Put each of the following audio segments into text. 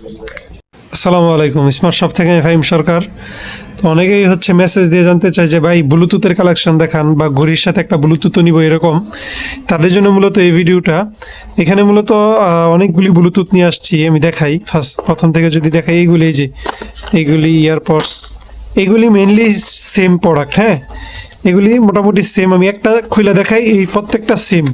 আসসালামু আলাইকুম, smart shop থেকে আমি ফাহিম সরকার। তো অনেকেই হচ্ছে মেসেজ দিয়ে জানতে চাই যে, ভাই ব্লুটুথের কালেকশন দেখান বা ঘড়ির সাথে একটা ব্লুটুথ নিব এরকম। তাদের জন্য মূলত এই ভিডিওটা। এখানে মূলত অনেকগুলি ব্লুটুথ নিয়ে আসছি, আমি দেখাই। ফার্স্ট প্রথম থেকে যদি দেখাই, এইগুলি এই যে, এইগুলি ইয়ারপডস এগুলি মেনলি সেম প্রোডাক্ট হ্যাঁ? এগুলি মোটামুটি সেম আমি একটা খুলে দেখাই, এই প্রত্যেকটা সেম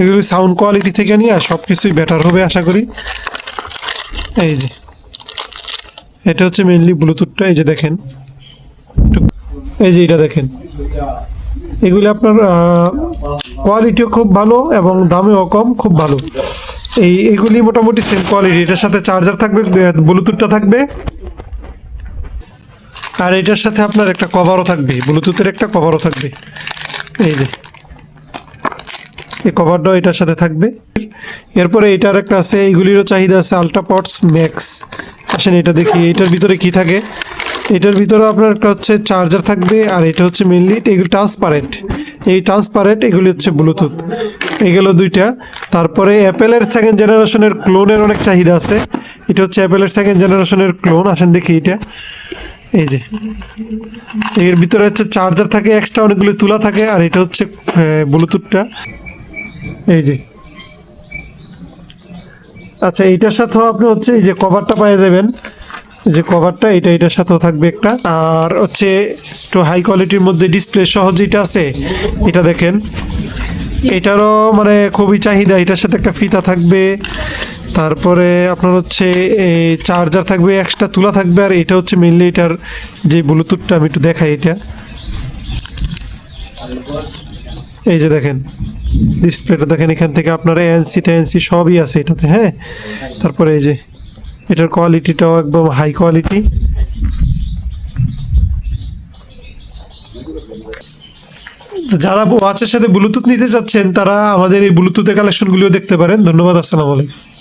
এগুলি সাউন্ড কোয়ালিটি থেকে নিয়ে সব কিছুই বেটার হবে, আশা করি। এই যে, এটা হচ্ছে মেনলি ব্লুটুথটা এই যে দেখেন। এই যে এটা দেখেন। এগুলি আপনার কোয়ালিটিও খুব ভালো এবং দামেও কম, খুব ভালো। এই, এগুলি মোটামুটি সেম কোয়ালিটি এটার সাথে চার্জার থাকবে ব্লুটুথটা থাকবে। আর এটার সাথে আপনার একটা কভারও থাকবে ব্লুটুথের একটা কভারও থাকবে। এই যে এই কভারটাও এটার সাথে থাকবে। এরপরে এটার একটা আছে, এইগুলিরও চাহিদা আছে আলট্রাপটস ম্যাক্স আসেন এটা দেখি, এটার ভিতরে কি থাকে? এটার ভিতরে আপনার একটা হচ্ছে চার্জার থাকবে, আর এটা হচ্ছে মেনলি এগুলো ট্রান্সপারেন্ট এই ট্রান্সপারেন্ট এগুলি হচ্ছে ব্লুটুথ এগুলো দুইটা। তারপরে অ্যাপেলের সেকেন্ড জেনারেশনের ক্লোনের অনেক চাহিদা আছে। এটা হচ্ছে অ্যাপেলের সেকেন্ড জেনারেশনের ক্লোন আসেন দেখি এটা। এই যে। এর ভিতরে হচ্ছে চার্জার থাকে এক্সট্রা অনেকগুলো তুলা থাকে, আর এটা হচ্ছে ব্লুটুথটা এই যে। আচ্ছা এইটার সাথেও আপনি হচ্ছে এই যে কভারটা পেয়ে যাবেন। যে কভারটা এটা, এটার সাথেও থাকবে একটা। আর হচ্ছে একটু হাই কোয়ালিটির মধ্যে ডিসপ্লে সহ যেটা আছে, এটা দেখেন। এটারও মানে খুবই চাহিদা। এটার সাথে একটা ফিতা থাকবে। তারপরে আপনার হচ্ছে এই চার্জার থাকবে এক্সট্রা তুলা থাকবে। আর এটা হচ্ছে মেনলি এটার যে ব্লুটুথটা আমি একটু দেখাই এটা। এই যে দেখেন। ডিসপ্লেটা দেখেন, এখান থেকে আপনার এএনসি টেনসি সবই আছে এটাতে হ্যাঁ? তারপরে এই যে, এটার কোয়ালিটিটাও একদম হাই কোয়ালিটি যারা ওয়াচের সাথে ব্লুটুথ নিতে চাচ্ছেন, তারা আমাদের এই ব্লুটুথের কালেকশনগুলিও দেখতে পারেন। ধন্যবাদ, আসসালামু আলাইকুম।